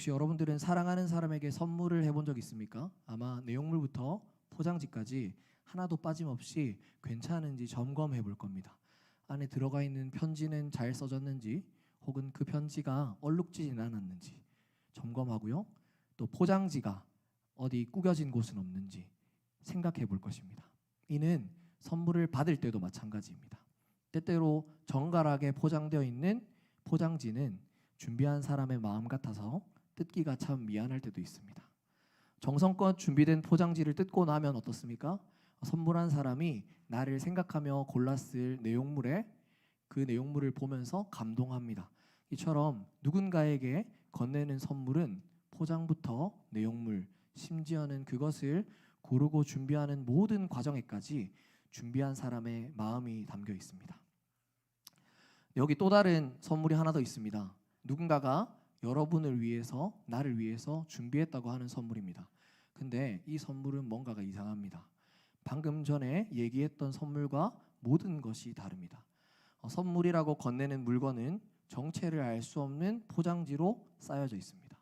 혹시 여러분들은 사랑하는 사람에게 선물을 해본 적 있습니까? 아마 내용물부터 포장지까지 하나도 빠짐없이 괜찮은지 점검해 볼 겁니다. 안에 들어가 있는 편지는 잘 써졌는지 혹은 그 편지가 얼룩지진 않았는지 점검하고요. 또 포장지가 어디 구겨진 곳은 없는지 생각해 볼 것입니다. 이는 선물을 받을 때도 마찬가지입니다. 때때로 정갈하게 포장되어 있는 포장지는 준비한 사람의 마음 같아서 뜯기가 참 미안할 때도 있습니다. 정성껏 준비된 포장지를 뜯고 나면 어떻습니까? 선물한 사람이 나를 생각하며 골랐을 내용물에 그 내용물을 보면서 감동합니다. 이처럼 누군가에게 건네는 선물은 포장부터 내용물, 심지어는 그것을 고르고 준비하는 모든 과정에까지 준비한 사람의 마음이 담겨 있습니다. 여기 또 다른 선물이 하나 더 있습니다. 누군가가 여러분을 위해서 나를 위해서 준비했다고 하는 선물입니다. 근데 이 선물은 뭔가가 이상합니다. 방금 전에 얘기했던 선물과 모든 것이 다릅니다. 어, 선물이라고 건네는 물건은 정체를 알 수 없는 포장지로 쌓여져 있습니다.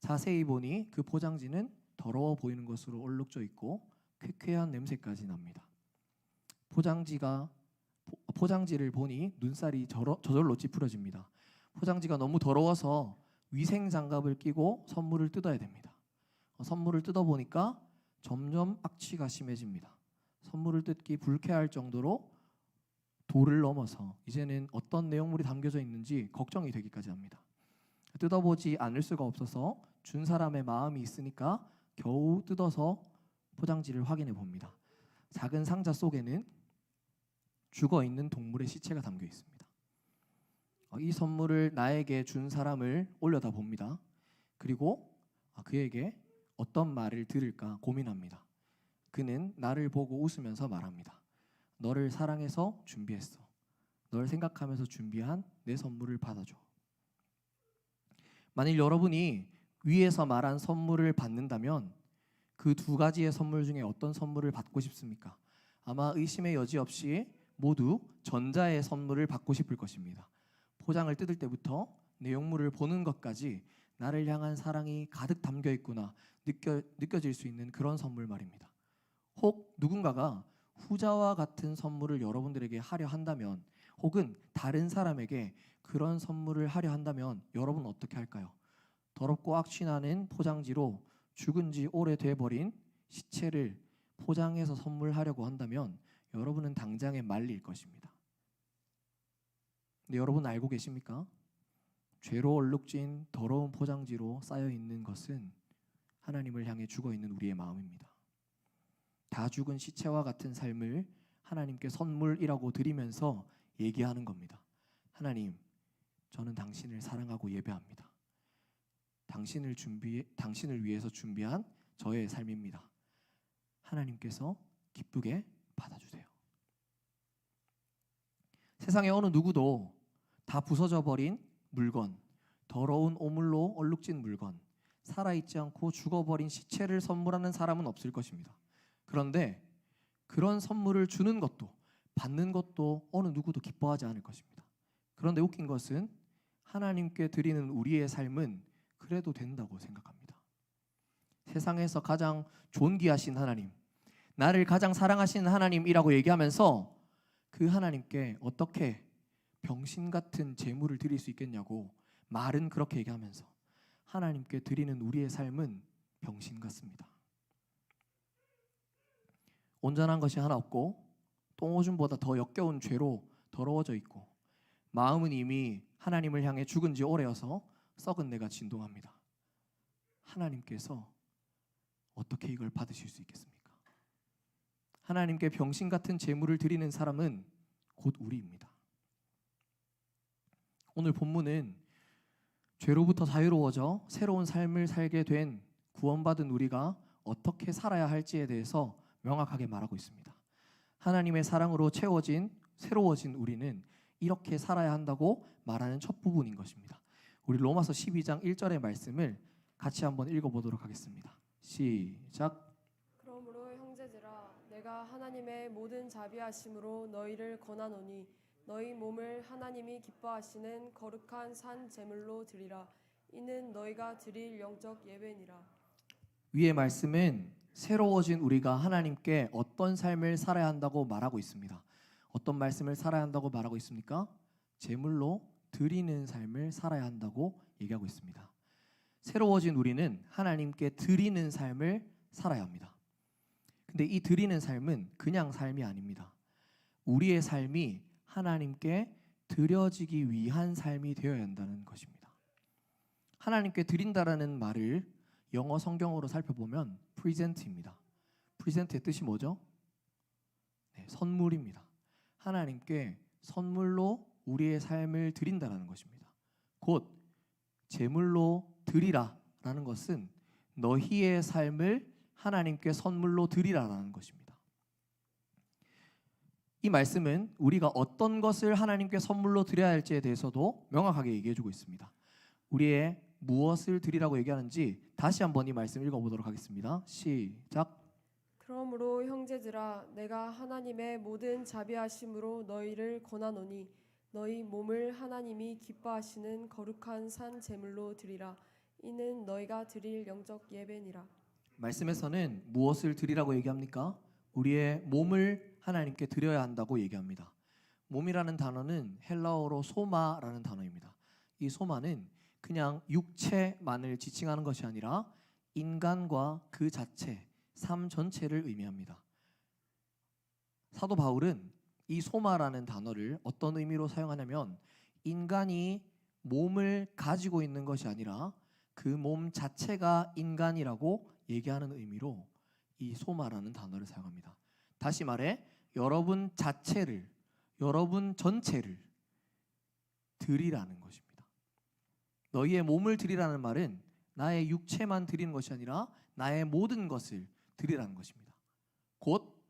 자세히 보니 그 포장지는 더러워 보이는 것으로 얼룩져 있고 쾌쾌한 냄새까지 납니다. 포장지가 포- 포장지를 보니 눈살이 저러, 저절로 찌푸려집니다. 포장지가 너무 더러워서 위생 장갑을 끼고 선물을 뜯어야 됩니다. 어, 선물을 뜯어 보니까 점점 악취가 심해집니다. 선물을 뜯기 불쾌할 정도로 도를 넘어서 이제는 어떤 내용물이 담겨져 있는지 걱정이 되기까지 합니다. 뜯어보지 않을 수가 없어서 준 사람의 마음이 있으니까 겨우 뜯어서 포장지를 확인해 봅니다. 작은 상자 속에는 죽어 있는 동물의 시체가 담겨 있습니다. 어, 이 선물을 나에게 준 사람을 올려다 봅니다. 그리고 아, 그에게 어떤 말을 들을까 고민합니다. 그는 나를 보고 웃으면서 말합니다. 너를 사랑해서 준비했어. 널 생각하면서 준비한 내 선물을 받아줘. 만일 여러분이 위에서 말한 선물을 받는다면 그 두 가지의 선물 중에 어떤 선물을 받고 싶습니까? 아마 의심의 여지 없이 모두 전자의 선물을 받고 싶을 것입니다. 포장을 뜯을 때부터 내용물을 보는 것까지 나를 향한 사랑이 가득 담겨 있구나 느껴, 느껴질 수 있는 그런 선물 말입니다. 혹 누군가가 후자와 같은 선물을 여러분들에게 하려 한다면 혹은 다른 사람에게 그런 선물을 하려 한다면 여러분 어떻게 할까요? 더럽고 악취나는 포장지로 죽은 지 오래돼 버린 시체를 포장해서 선물하려고 한다면 여러분은 당장에 말릴 것입니다. 근데 여러분 알고 계십니까? 죄로 얼룩진 더러운 포장지로 쌓여 있는 것은 하나님을 향해 죽어 있는 우리의 마음입니다. 다 죽은 시체와 같은 삶을 하나님께 선물이라고 드리면서 얘기하는 겁니다. 하나님, 저는 당신을 사랑하고 예배합니다. 당신을 준비 당신을 위해서 준비한 저의 삶입니다. 하나님께서 기쁘게 받아주세요. 세상에 어느 누구도 다 부서져 버린 물건, 더러운 오물로 얼룩진 물건, 살아있지 않고 죽어버린 시체를 선물하는 사람은 없을 것입니다. 그런데 그런 선물을 주는 것도 받는 것도 어느 누구도 기뻐하지 않을 것입니다. 그런데 웃긴 것은 하나님께 드리는 우리의 삶은 그래도 된다고 생각합니다. 세상에서 가장 존귀하신 하나님, 나를 가장 사랑하시는 하나님이라고 얘기하면서 그 하나님께 어떻게 병신 같은 제물을 드릴 수 있겠냐고 말은 그렇게 얘기하면서 하나님께 드리는 우리의 삶은 병신 같습니다. 온전한 것이 하나 없고 똥오줌보다 더 역겨운 죄로 더러워져 있고 마음은 이미 하나님을 향해 죽은 지 오래여서 썩은 내가 진동합니다. 하나님께서 어떻게 이걸 받으실 수 있겠습니까? 하나님께 병신 같은 제물을 드리는 사람은 곧 우리입니다. 오늘 본문은 죄로부터 자유로워져 새로운 삶을 살게 된 구원받은 우리가 어떻게 살아야 할지에 대해서 명확하게 말하고 있습니다. 하나님의 사랑으로 채워진 새로워진 우리는 이렇게 살아야 한다고 말하는 첫 부분인 것입니다. 우리 로마서 12장 1절의 말씀을 같이 한번 읽어보도록 하겠습니다. 시작. 내가 하나님의 모든 자비하심으로 너희를 권하노니 너희 몸을 하나님이 기뻐하시는 거룩한 산 제물로 드리라 이는 너희가 드릴 영적 예배니라. 위의 말씀은 새로워진 우리가 하나님께 어떤 삶을 살아야 한다고 말하고 있습니다. 어떤 말씀을 살아야 한다고 말하고 있습니까? 제물로 드리는 삶을 살아야 한다고 얘기하고 있습니다. 새로워진 우리는 하나님께 드리는 삶을 살아야 합니다. 근데 이 드리는 삶은 그냥 삶이 아닙니다. 우리의 삶이 하나님께 드려지기 위한 삶이 되어야 한다는 것입니다. 하나님께 드린다라는 말을 영어 성경으로 살펴보면 present입니다. present의 뜻이 뭐죠? 네, 선물입니다. 하나님께 선물로 우리의 삶을 드린다라는 것입니다. 곧 제물로 드리라라는 것은 너희의 삶을 하나님께 선물로 드리라라는 것입니다. 이 말씀은 우리가 어떤 것을 하나님께 선물로 드려야 할지에 대해서도 명확하게 얘기해 주고 있습니다. 우리의 무엇을 드리라고 얘기하는지 다시 한번 이 말씀 읽어 보도록 하겠습니다. 시작. 그러므로 형제들아 내가 하나님의 모든 자비하심으로 너희를 권하노니 너희 몸을 하나님이 기뻐하시는 거룩한 산 제물로 드리라 이는 너희가 드릴 영적 예배니라 말씀에서는 무엇을 드리라고 얘기합니까? 우리의 몸을 하나님께 드려야 한다고 얘기합니다. 몸이라는 단어는 헬라어로 소마라는 단어입니다. 이 소마는 그냥 육체만을 지칭하는 것이 아니라 인간과 그 자체, 삶 전체를 의미합니다. 사도 바울은 이 소마라는 단어를 어떤 의미로 사용하냐면 인간이 몸을 가지고 있는 것이 아니라 그 몸 자체가 인간이라고 얘기하는 의미로 이 소마라는 단어를 사용합니다. 다시 말해 여러분 자체를 여러분 전체를 드리라는 것입니다. 너희의 몸을 드리라는 말은 나의 육체만 드리는 것이 아니라 나의 모든 것을 드리라는 것입니다. 곧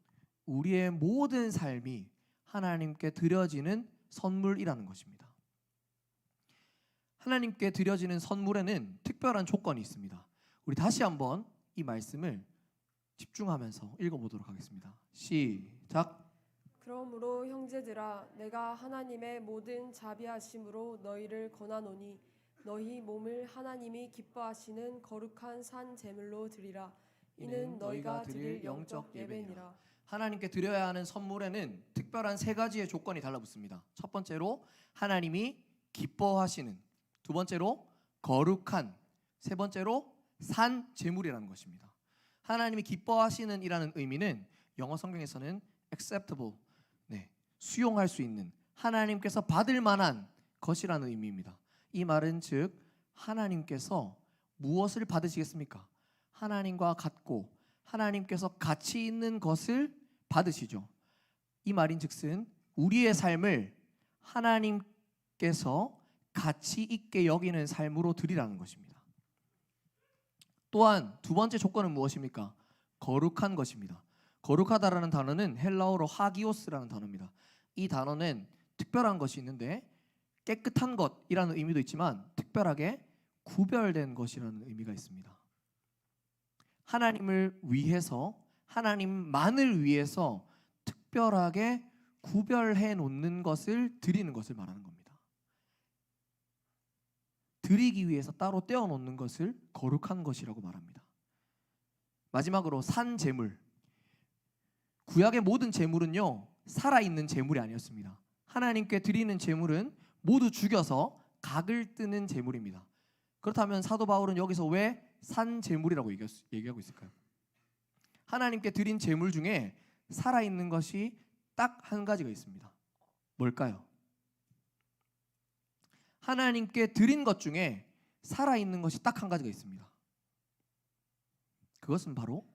우리의 모든 삶이 하나님께 드려지는 선물이라는 것입니다. 하나님께 드려지는 선물에는 특별한 조건이 있습니다. 우리 다시 한번 이 말씀을 집중하면서 읽어보도록 하겠습니다. 시작. 그러므로 형제들아 내가 하나님의 모든 자비하심으로 너희를 권하노니 너희 몸을 하나님이 기뻐하시는 거룩한 산 제물로 드리라 이는 너희가 드릴 영적 예배니라 하나님께 드려야 하는 선물에는 특별한 세 가지의 조건이 달라붙습니다. 첫 번째로 하나님이 기뻐하시는, 두 번째로 거룩한, 세 번째로 산 제물이라는 것입니다. 하나님이 기뻐하시는 이라는 의미는 영어 성경에서는 acceptable, 네, 수용할 수 있는 하나님께서 받을 만한 것이라는 의미입니다. 이 말은 즉 하나님께서 무엇을 받으시겠습니까? 하나님과 같고 하나님께서 가치 있는 것을 받으시죠. 이 말인즉슨 우리의 삶을 하나님께서 가치 있게 여기는 삶으로 드리라는 것입니다. 또한 두 번째 조건은 무엇입니까? 거룩한 것입니다. 거룩하다라는 단어는 헬라어로 하기오스라는 단어입니다. 이 단어는 특별한 것이 있는데 깨끗한 것이라는 의미도 있지만 특별하게 구별된 것이라는 의미가 있습니다. 하나님을 위해서 하나님만을 위해서 특별하게 구별해 놓는 것을 드리는 것을 말하는 겁니다. 드리기 위해서 따로 떼어 놓는 것을 거룩한 것이라고 말합니다. 마지막으로 산 제물. 구약의 모든 제물은요. 살아 있는 제물이 아니었습니다. 하나님께 드리는 제물은 모두 죽여서 각을 뜨는 제물입니다. 그렇다면 사도 바울은 여기서 왜산 제물이라고 얘기하고 있을까요? 하나님께 드린 제물 중에 살아 있는 것이 딱 한 가지가 있습니다. 뭘까요? 하나님께 드린 것 중에 살아 있는 것이 딱 한 가지가 있습니다. 그것은 바로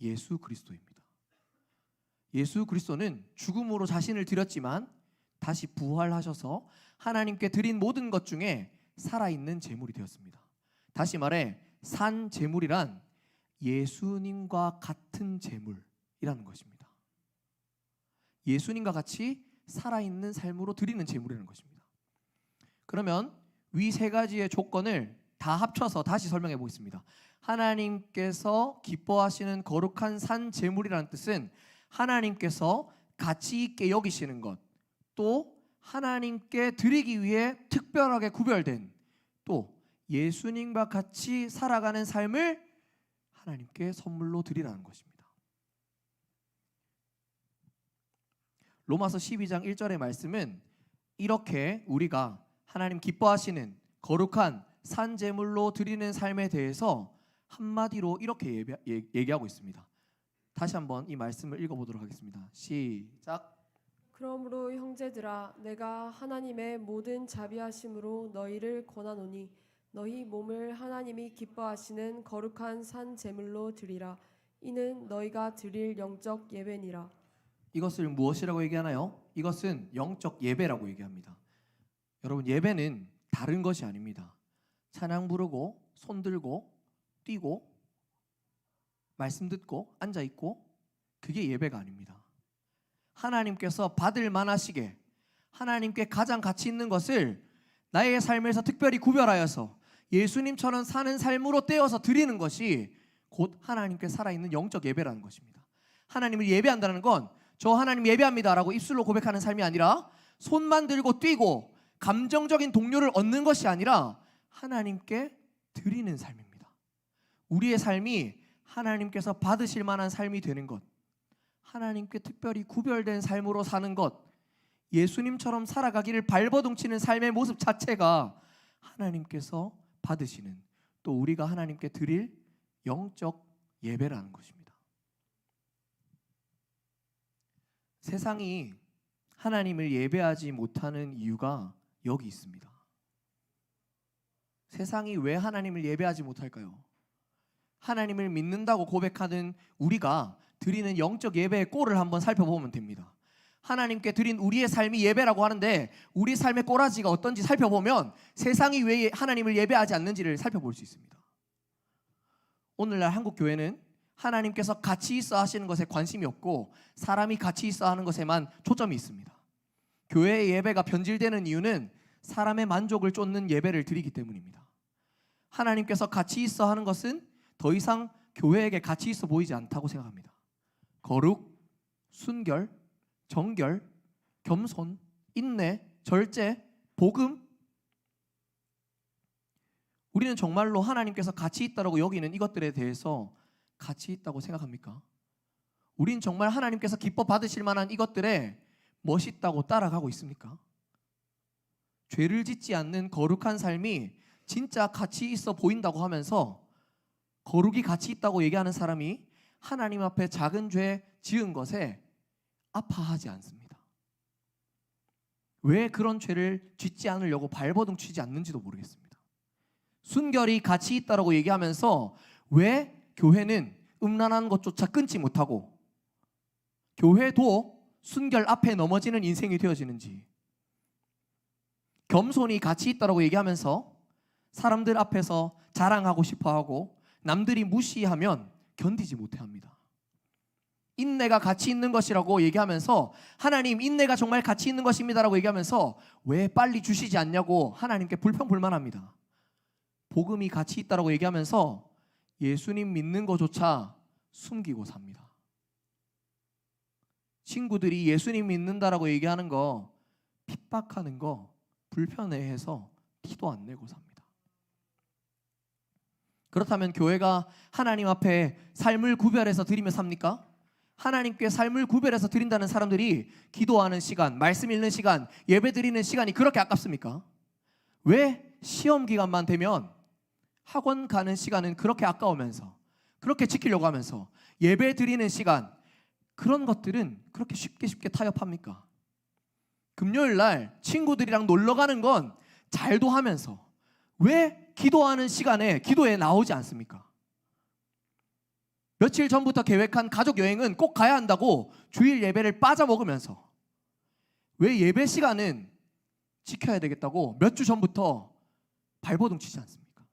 예수 그리스도입니다. 예수 그리스도는 죽음으로 자신을 드렸지만 다시 부활하셔서 하나님께 드린 모든 것 중에 살아 있는 제물이 되었습니다. 다시 말해 산 제물이란 예수님과 같은 제물이라는 것입니다. 예수님과 같이 살아있는 삶으로 드리는 제물이라는 것입니다. 그러면 위 세 가지의 조건을 다 합쳐서 다시 설명해 보겠습니다. 하나님께서 기뻐하시는 거룩한 산 제물이라는 뜻은 하나님께서 가치 있게 여기시는 것, 또 하나님께 드리기 위해 특별하게 구별된 또 예수님과 같이 살아가는 삶을 하나님께 선물로 드리라는 것입니다. 로마서 12장 1절의 말씀은 이렇게 우리가 하나님 기뻐하시는 거룩한 산 제물로 드리는 삶에 대해서 한마디로 이렇게 예배- 예- 얘기하고 있습니다. 다시 한번 이 말씀을 읽어보도록 하겠습니다. 시작. 그러므로 형제들아 내가 하나님의 모든 자비하심으로 너희를 권하노니 너희 몸을 하나님이 기뻐하시는 거룩한 산 제물로 드리라 이는 너희가 드릴 영적 예배니라 이것을 무엇이라고 얘기하나요? 이것은 영적 예배라고 얘기합니다. 여러분 예배는 다른 것이 아닙니다. 찬양 부르고 손 들고 뛰고 말씀 듣고 앉아 있고 그게 예배가 아닙니다. 하나님께서 받을 만하시게 하나님께 가장 가치 있는 것을 나의 삶에서 특별히 구별하여서 예수님처럼 사는 삶으로 떼어서 드리는 것이 곧 하나님께 살아있는 영적 예배라는 것입니다. 하나님을 예배한다는 건 저 하나님 예배합니다라고 입술로 고백하는 삶이 아니라 손만 들고 뛰고 감정적인 동료를 얻는 것이 아니라 하나님께 드리는 삶입니다. 우리의 삶이 하나님께서 받으실 만한 삶이 되는 것, 하나님께 특별히 구별된 삶으로 사는 것, 예수님처럼 살아가기를 발버둥치는 삶의 모습 자체가 하나님께서 받으시는 또 우리가 하나님께 드릴 영적 예배라는 것입니다. 세상이 하나님을 예배하지 못하는 이유가 여기 있습니다. 세상이 왜 하나님을 예배하지 못할까요? 하나님을 믿는다고 고백하는 우리가 드리는 영적 예배의 꼴을 한번 살펴보면 됩니다. 하나님께 드린 우리의 삶이 예배라고 하는데 우리 삶의 꼬라지가 어떤지 살펴보면 세상이 왜 하나님을 예배하지 않는지를 살펴볼 수 있습니다. 오늘날 한국 교회는 하나님께서 같이 있어 하시는 것에 관심이 없고 사람이 같이 있어 하는 것에만 초점이 있습니다. 교회의 예배가 변질되는 이유는 사람의 만족을 쫓는 예배를 드리기 때문입니다. 하나님께서 같이 있어 하는 것은 더 이상 교회에게 가치 있어 보이지 않다고 생각합니다. 거룩, 순결, 정결, 겸손, 인내, 절제, 복음 우리는 정말로 하나님께서 가치 있다고 여기는 이것들에 대해서 가치 있다고 생각합니까? 우린 정말 하나님께서 기뻐 받으실 만한 이것들에 멋있다고 따라가고 있습니까? 죄를 짓지 않는 거룩한 삶이 진짜 가치 있어 보인다고 하면서 거룩이 가치 있다고 얘기하는 사람이 하나님 앞에 작은 죄 지은 것에 아파하지 않습니다. 왜 그런 죄를 짓지 않으려고 발버둥 치지 않는지도 모르겠습니다. 순결이 가치 있다라고 얘기하면서 왜 교회는 음란한 것조차 끊지 못하고 교회도 순결 앞에 넘어지는 인생이 되어지는지 겸손이 가치 있다라고 얘기하면서 사람들 앞에서 자랑하고 싶어하고 남들이 무시하면 견디지 못해합니다. 인내가 가치 있는 것이라고 얘기하면서 하나님 인내가 정말 가치 있는 것입니다라고 얘기하면서 왜 빨리 주시지 않냐고 하나님께 불평불만합니다. 복음이 가치 있다라고 얘기하면서 예수님 믿는 것조차 숨기고 삽니다. 친구들이 예수님 믿는다라고 얘기하는 거 핍박하는 거 불편해해서 티도 안 내고 삽니다. 그렇다면 교회가 하나님 앞에 삶을 구별해서 드리며 삽니까? 하나님께 삶을 구별해서 드린다는 사람들이 기도하는 시간, 말씀 읽는 시간, 예배 드리는 시간이 그렇게 아깝습니까? 왜 시험 기간만 되면 학원 가는 시간은 그렇게 아까우면서 그렇게 지키려고 하면서 예배 드리는 시간 그런 것들은 그렇게 쉽게 쉽게 타협합니까? 금요일 날 친구들이랑 놀러 가는 건 잘도 하면서 왜 기도하는 시간에 기도에 나오지 않습니까? 며칠 전부터 계획한 가족 여행은 꼭 가야 한다고 주일 예배를 빠져 먹으면서 왜 예배 시간은 지켜야 되겠다고 몇 주 전부터 발버둥 치지 않습니까?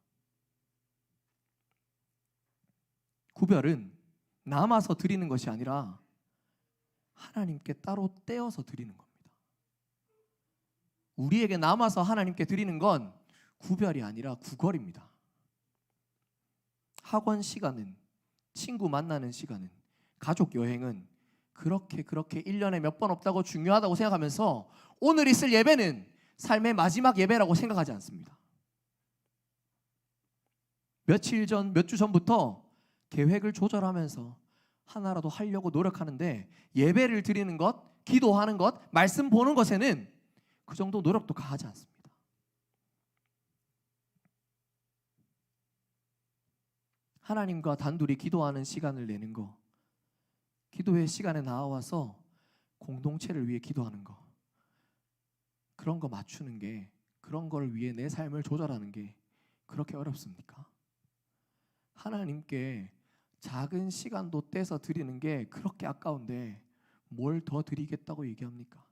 구별은 남아서 드리는 것이 아니라 하나님께 따로 떼어서 드리는 겁니다. 우리에게 남아서 하나님께 드리는 건 구별이 아니라 구걸입니다. 학원 시간은 친구 만나는 시간은 가족 여행은 그렇게 그렇게 1년에 몇 번 없다고 중요하다고 생각하면서 오늘 있을 예배는 삶의 마지막 예배라고 생각하지 않습니다. 며칠 전, 몇 주 전부터 계획을 조절하면서 하나라도 하려고 노력하는데 예배를 드리는 것, 기도하는 것, 말씀 보는 것에는 그 정도 노력도 가하지 않습니다. 하나님과 단둘이 기도하는 시간을 내는 거, 기도의 시간에 나와서 공동체를 위해 기도하는 거, 그런 거 맞추는 게, 그런 걸 위해 내 삶을 조절하는 게 그렇게 어렵습니까? 하나님께 작은 시간도 떼서 드리는 게 그렇게 아까운데 뭘 더 드리겠다고 얘기합니까?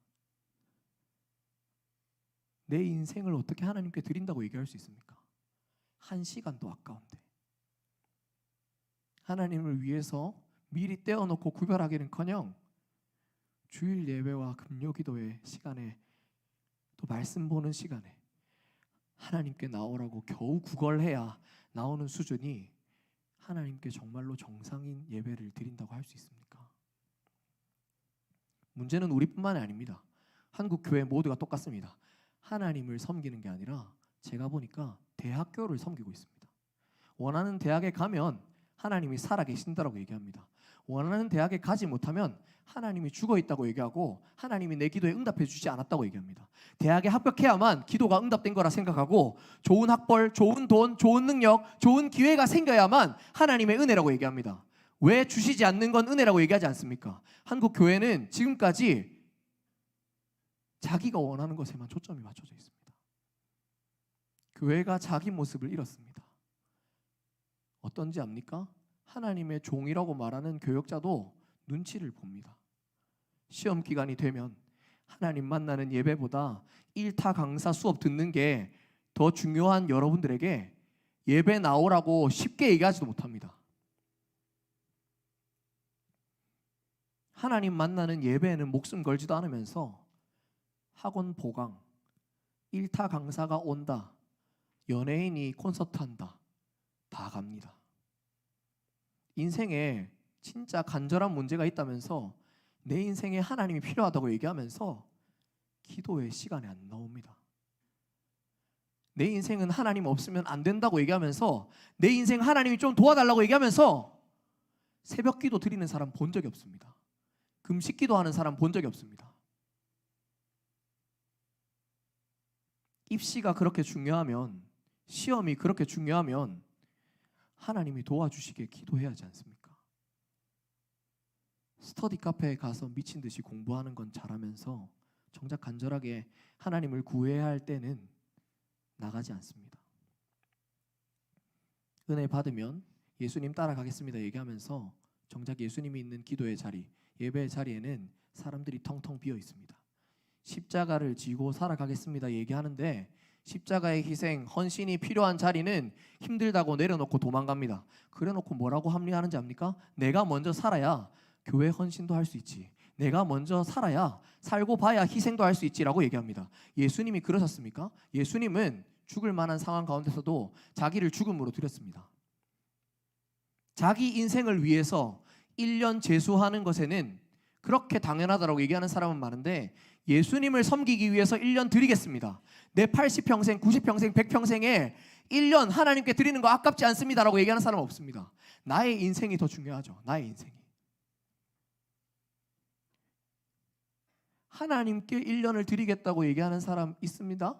내 인생을 어떻게 하나님께 드린다고 얘기할 수 있습니까? 한 시간도 아까운데 하나님을 위해서 미리 떼어놓고 구별하기는커녕 주일 예배와 금요 기도의 시간에 또 말씀 보는 시간에 하나님께 나오라고 겨우 구걸해야 나오는 수준이 하나님께 정말로 정상인 예배를 드린다고 할 수 있습니까? 문제는 우리뿐만이 아닙니다. 한국 교회 모두가 똑같습니다. 하나님을 섬기는 게 아니라 제가 보니까 대학교를 섬기고 있습니다. 원하는 대학에 가면 하나님이 살아 계신다라고 얘기합니다. 원하는 대학에 가지 못하면 하나님이 죽어 있다고 얘기하고 하나님이 내 기도에 응답해 주지 않았다고 얘기합니다. 대학에 합격해야만 기도가 응답된 거라 생각하고 좋은 학벌, 좋은 돈, 좋은 능력, 좋은 기회가 생겨야만 하나님의 은혜라고 얘기합니다. 왜 주시지 않는 건 은혜라고 얘기하지 않습니까? 한국 교회는 지금까지 자기가 원하는 것에만 초점이 맞춰져 있습니다. 교회가 자기 모습을 잃었습니다. 어떤지 압니까? 하나님의 종이라고 말하는 교역자도 눈치를 봅니다. 시험 기간이 되면 하나님 만나는 예배보다 일타 강사 수업 듣는 게 더 중요한 여러분들에게 예배 나오라고 쉽게 얘기하지도 못합니다. 하나님 만나는 예배에는 목숨 걸지도 않으면서 학원 보강, 일타 강사가 온다, 연예인이 콘서트 한다, 다 갑니다. 인생에 진짜 간절한 문제가 있다면서 내 인생에 하나님이 필요하다고 얘기하면서 기도의 시간에 안 나옵니다. 내 인생은 하나님 없으면 안 된다고 얘기하면서 내 인생 하나님이 좀 도와달라고 얘기하면서 새벽 기도 드리는 사람 본 적이 없습니다. 금식 기도하는 사람 본 적이 없습니다. 입시가 그렇게 중요하면 시험이 그렇게 중요하면 하나님이 도와주시게 기도해야 하지 않습니까? 스터디 카페에 가서 미친 듯이 공부하는 건 잘하면서 정작 간절하게 하나님을 구해야 할 때는 나가지 않습니다. 은혜 받으면 예수님 따라가겠습니다 얘기하면서 정작 예수님이 있는 기도의 자리, 예배의 자리에는 사람들이 텅텅 비어 있습니다. 십자가를 지고 살아가겠습니다 얘기하는데 십자가의 희생, 헌신이 필요한 자리는 힘들다고 내려놓고 도망갑니다. 그래놓고 뭐라고 합리하는지 압니까? 내가 먼저 살아야 교회 헌신도 할 수 있지. 내가 먼저 살아야 살고 봐야 희생도 할 수 있지라고 얘기합니다. 예수님이 그러셨습니까? 예수님은 죽을 만한 상황 가운데서도 자기를 죽음으로 드렸습니다. 자기 인생을 위해서 1년 재수하는 것에는 그렇게 당연하다라고 얘기하는 사람은 많은데 예수님을 섬기기 위해서 1년 드리겠습니다. 내 80평생, 90평생, 100평생에 1년 하나님께 드리는 거 아깝지 않습니다라고 얘기하는 사람은 없습니다. 나의 인생이 더 중요하죠. 나의 인생이. 하나님께 1년을 드리겠다고 얘기하는 사람 있습니다.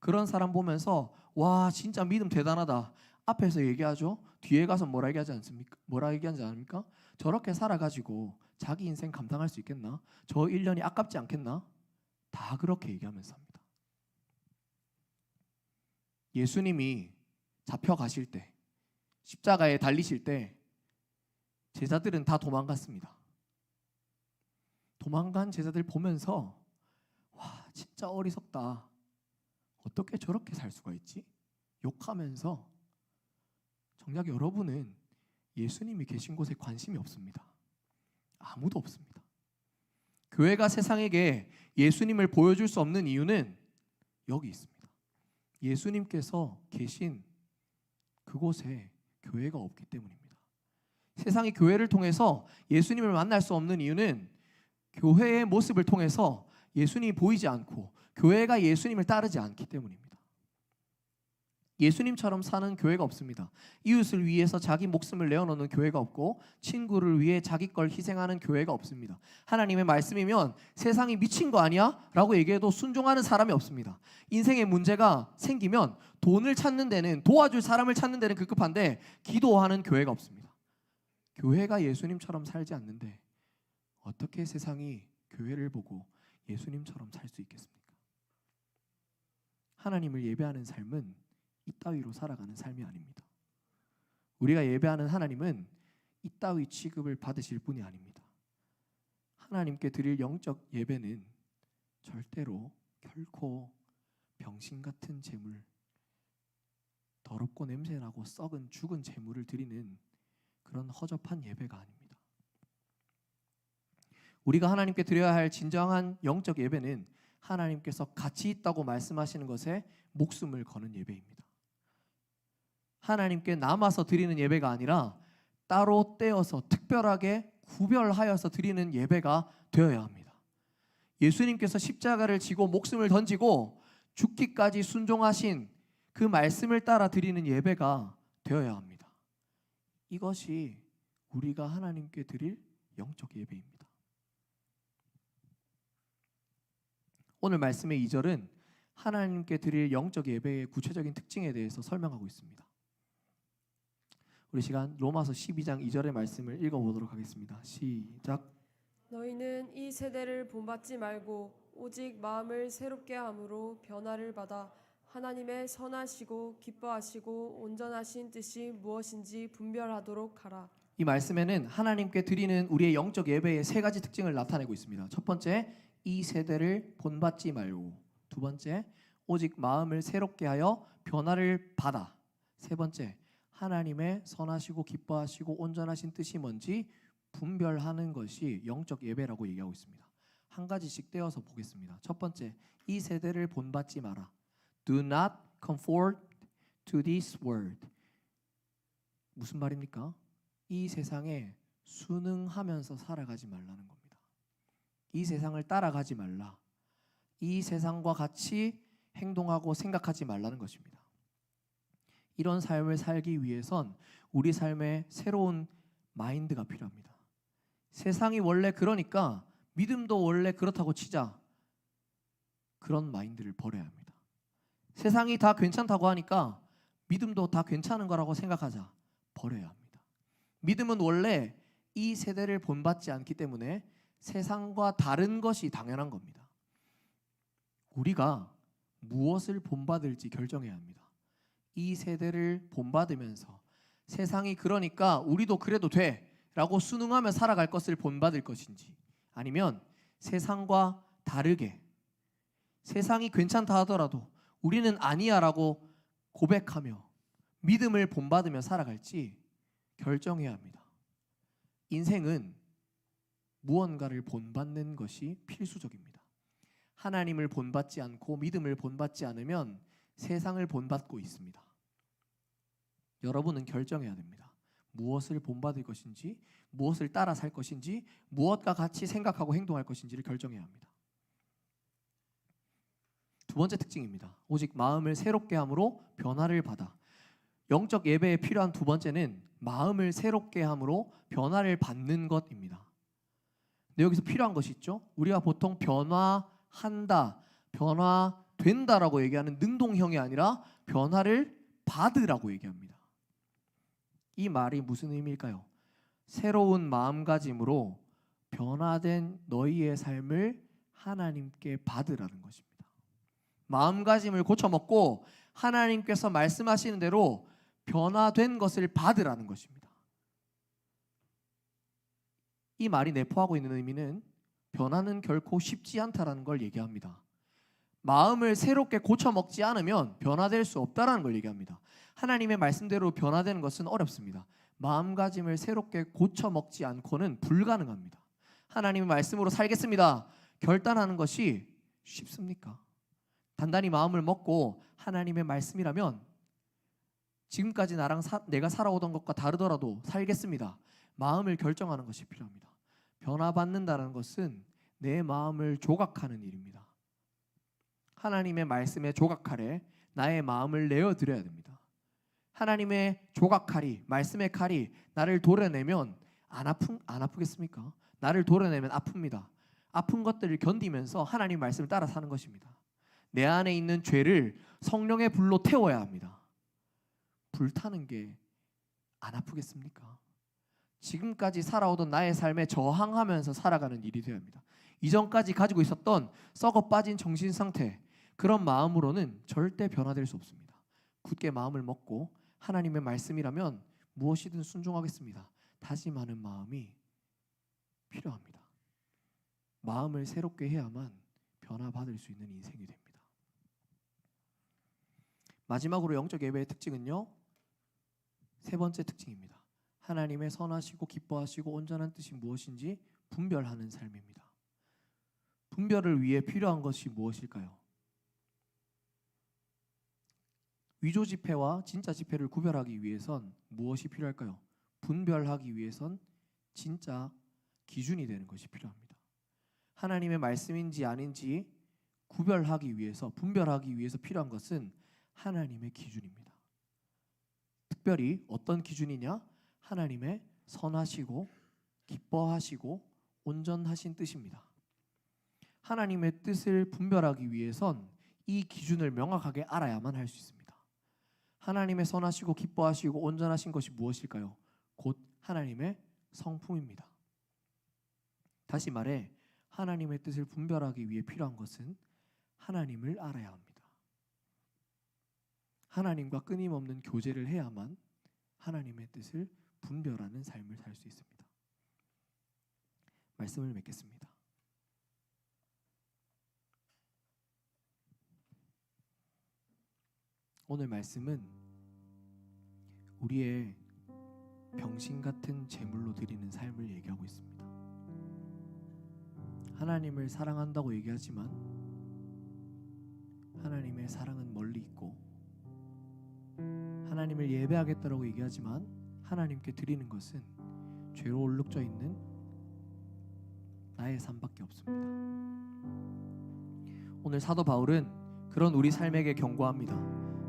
그런 사람 보면서 와 진짜 믿음 대단하다. 앞에서 얘기하죠. 뒤에 가서 뭐라 얘기하지 않습니까? 뭐라 얘기하지 않습니까? 저렇게 살아가지고 자기 인생 감당할 수 있겠나? 저 1년이 아깝지 않겠나? 다 그렇게 얘기하면서 합니다. 예수님이 잡혀가실 때 십자가에 달리실 때 제자들은 다 도망갔습니다. 도망간 제자들 보면서 와 진짜 어리석다. 어떻게 저렇게 살 수가 있지? 욕하면서 정작 여러분은 예수님이 계신 곳에 관심이 없습니다. 아무도 없습니다. 교회가 세상에게 예수님을 보여줄 수 없는 이유는 여기 있습니다. 예수님께서 계신 그곳에 교회가 없기 때문입니다. 세상이 교회를 통해서 예수님을 만날 수 없는 이유는 교회의 모습을 통해서 예수님이 보이지 않고 교회가 예수님을 따르지 않기 때문입니다. 예수님처럼 사는 교회가 없습니다. 이웃을 위해서 자기 목숨을 내어놓는 교회가 없고 친구를 위해 자기 걸 희생하는 교회가 없습니다. 하나님의 말씀이면 세상이 미친 거 아니야? 라고 얘기해도 순종하는 사람이 없습니다. 인생의 문제가 생기면 돈을 찾는 데는 도와줄 사람을 찾는 데는 급급한데 기도하는 교회가 없습니다. 교회가 예수님처럼 살지 않는데 어떻게 세상이 교회를 보고 예수님처럼 살 수 있겠습니까? 하나님을 예배하는 삶은 이따위로 살아가는 삶이 아닙니다. 우리가 예배하는 하나님은 이따위 취급을 받으실 분이 아닙니다. 하나님께 드릴 영적 예배는 절대로 결코 병신 같은 재물, 더럽고 냄새나고 썩은 죽은 재물을 드리는 그런 허접한 예배가 아닙니다. 우리가 하나님께 드려야 할 진정한 영적 예배는 하나님께서 가치 있다고 말씀하시는 것에 목숨을 거는 예배입니다. 하나님께 남아서 드리는 예배가 아니라 따로 떼어서 특별하게 구별하여서 드리는 예배가 되어야 합니다. 예수님께서 십자가를 지고 목숨을 던지고 죽기까지 순종하신 그 말씀을 따라 드리는 예배가 되어야 합니다. 이것이 우리가 하나님께 드릴 영적 예배입니다. 오늘 말씀의 2절은 하나님께 드릴 영적 예배의 구체적인 특징에 대해서 설명하고 있습니다. 우리 시간 로마서 12장 2절의 말씀을 읽어보도록 하겠습니다. 시작. 너희는 이 세대를 본받지 말고 오직 마음을 새롭게 함으로 변화를 받아 하나님의 선하시고 기뻐하시고 온전하신 뜻이 무엇인지 분별하도록 하라. 이 말씀에는 하나님께 드리는 우리의 영적 예배의 세 가지 특징을 나타내고 있습니다. 첫 번째, 이 세대를 본받지 말고. 두 번째, 오직 마음을 새롭게 하여 변화를 받아. 세 번째, 하나님의 선하시고 기뻐하시고 온전하신 뜻이 뭔지 분별하는 것이 영적 예배라고 얘기하고 있습니다. 한 가지씩 떼어서 보겠습니다. 첫 번째, 이 세대를 본받지 마라. Do not conform to this world. 무슨 말입니까? 이 세상에 순응하면서 살아가지 말라는 겁니다. 이 세상을 따라가지 말라. 이 세상과 같이 행동하고 생각하지 말라는 것입니다. 이런 삶을 살기 위해선 우리 삶에 새로운 마인드가 필요합니다. 세상이 원래 그러니까 믿음도 원래 그렇다고 치자. 그런 마인드를 버려야 합니다. 세상이 다 괜찮다고 하니까 믿음도 다 괜찮은 거라고 생각하자. 버려야 합니다. 믿음은 원래 이 세대를 본받지 않기 때문에 세상과 다른 것이 당연한 겁니다. 우리가 무엇을 본받을지 결정해야 합니다. 이 세대를 본받으면서 세상이 그러니까 우리도 그래도 돼 라고 순응하며 살아갈 것을 본받을 것인지 아니면 세상과 다르게 세상이 괜찮다 하더라도 우리는 아니야 라고 고백하며 믿음을 본받으며 살아갈지 결정해야 합니다. 인생은 무언가를 본받는 것이 필수적입니다. 하나님을 본받지 않고 믿음을 본받지 않으면 세상을 본받고 있습니다. 여러분은 결정해야 됩니다. 무엇을 본받을 것인지, 무엇을 따라 살 것인지, 무엇과 같이 생각하고 행동할 것인지를 결정해야 합니다. 두 번째 특징입니다. 오직 마음을 새롭게 함으로 변화를 받아. 영적 예배에 필요한 두 번째는 마음을 새롭게 함으로 변화를 받는 것입니다. 근데 여기서 필요한 것이 있죠. 우리가 보통 변화한다, 변화 된다라고 얘기하는 능동형이 아니라 변화를 받으라고 얘기합니다. 이 말이 무슨 의미일까요? 새로운 마음가짐으로 변화된 너희의 삶을 하나님께 받으라는 것입니다. 마음가짐을 고쳐먹고 하나님께서 말씀하시는 대로 변화된 것을 받으라는 것입니다. 이 말이 내포하고 있는 의미는 변화는 결코 쉽지 않다라는 걸 얘기합니다. 마음을 새롭게 고쳐 먹지 않으면 변화될 수 없다라는 걸 얘기합니다. 하나님의 말씀대로 변화되는 것은 어렵습니다. 마음가짐을 새롭게 고쳐 먹지 않고는 불가능합니다. 하나님의 말씀으로 살겠습니다. 결단하는 것이 쉽습니까? 단단히 마음을 먹고 하나님의 말씀이라면 지금까지 나랑 사, 내가 살아오던 것과 다르더라도 살겠습니다. 마음을 결정하는 것이 필요합니다. 변화받는다는 것은 내 마음을 조각하는 일입니다. 하나님의 말씀에 조각하래 나의 마음을 내어 드려야 됩니다. 하나님의 조각 칼이 말씀의 칼이 나를 도려내면 안 아픈 안 아프겠습니까? 나를 도려내면 아픕니다. 아픈 것들을 견디면서 하나님 말씀을 따라 사는 것입니다. 내 안에 있는 죄를 성령의 불로 태워야 합니다. 불타는 게 안 아프겠습니까? 지금까지 살아오던 나의 삶에 저항하면서 살아가는 일이 되어야 합니다. 이전까지 가지고 있었던 썩어 빠진 정신 상태 그런 마음으로는 절대 변화될 수 없습니다. 굳게 마음을 먹고 하나님의 말씀이라면 무엇이든 순종하겠습니다. 다짐하는 마음이 필요합니다. 마음을 새롭게 해야만 변화받을 수 있는 인생이 됩니다. 마지막으로 영적 예배의 특징은요. 세 번째 특징입니다. 하나님의 선하시고 기뻐하시고 온전한 뜻이 무엇인지 분별하는 삶입니다. 분별을 위해 필요한 것이 무엇일까요? 위조 지폐와 진짜 지폐를 구별하기 위해선 무엇이 필요할까요? 분별하기 위해선 진짜 기준이 되는 것이 필요합니다. 하나님의 말씀인지 아닌지 구별하기 위해서 분별하기 위해서 필요한 것은 하나님의 기준입니다. 특별히 어떤 기준이냐? 하나님의 선하시고 기뻐하시고 온전하신 뜻입니다. 하나님의 뜻을 분별하기 위해선 이 기준을 명확하게 알아야만 할 수 있습니다. 하나님의 선하시고 기뻐하시고 온전하신 것이 무엇일까요? 곧 하나님의 성품입니다. 다시 말해 하나님의 뜻을 분별하기 위해 필요한 것은 하나님을 알아야 합니다. 하나님과 끊임없는 교제를 해야만 하나님의 뜻을 분별하는 삶을 살 수 있습니다. 말씀을 맺겠습니다. 오늘 말씀은 우리의 병신 같은 제물로 드리는 삶을 얘기하고 있습니다. 하나님을 사랑한다고 얘기하지만 하나님의 사랑은 멀리 있고 하나님을 예배하겠다라고 얘기하지만 하나님께 드리는 것은 죄로 얼룩져 있는 나의 삶밖에 없습니다. 오늘 사도 바울은 그런 우리 삶에게 경고합니다.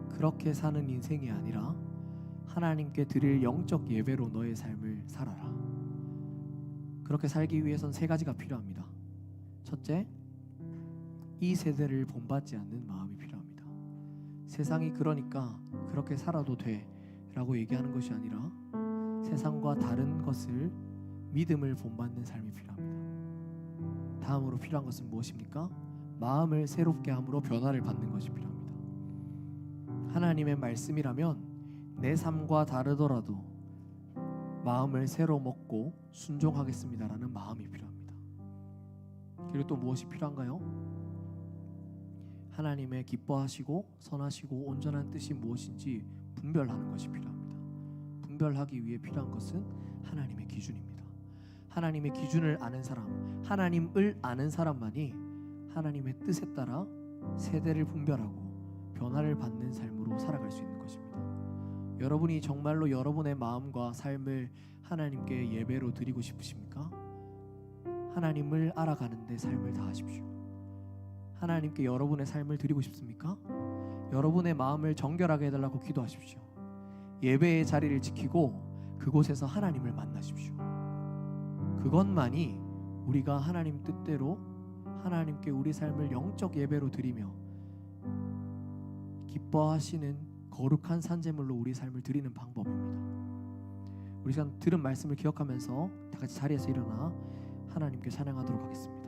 그렇게 사는 인생이 아니라 하나님께 드릴 영적 예배로 너의 삶을 살아라. 그렇게 살기 위해선 세 가지가 필요합니다. 첫째, 이 세대를 본받지 않는 마음이 필요합니다. 세상이 그러니까 그렇게 살아도 돼라고 얘기하는 것이 아니라 세상과 다른 것을 믿음을 본받는 삶이 필요합니다. 다음으로 필요한 것은 무엇입니까? 마음을 새롭게 함으로 변화를 받는 것이 필요합니다. 하나님의 말씀이라면 내 삶과 다르더라도 마음을 새로 먹고 순종하겠습니다라는 마음이 필요합니다. 그리고 또 무엇이 필요한가요? 하나님의 기뻐하시고 선하시고 온전한 뜻이 무엇인지 분별하는 것이 필요합니다. 분별하기 위해 필요한 것은 하나님의 기준입니다. 하나님의 기준을 아는 사람, 하나님을 아는 사람만이 하나님의 뜻에 따라 세대를 분별하고 변화를 받는 삶으로 살아갈 수 있는 것입니다. 여러분이 정말로 여러분의 마음과 삶을 하나님께 예배로 드리고 싶으십니까? 하나님을 알아가는데 삶을 다하십시오. 하나님께 여러분의 삶을 드리고 싶습니까? 여러분의 마음을 정결하게 해달라고 기도하십시오. 예배의 자리를 지키고 그곳에서 하나님을 만나십시오. 그것만이 우리가 하나님 뜻대로 하나님께 우리 삶을 영적 예배로 드리며 기뻐하시는 거룩한 산제물로 우리 삶을 드리는 방법입니다. 우리 시간 들은 말씀을 기억하면서 다 같이 자리에서 일어나 하나님께 찬양하도록 하겠습니다.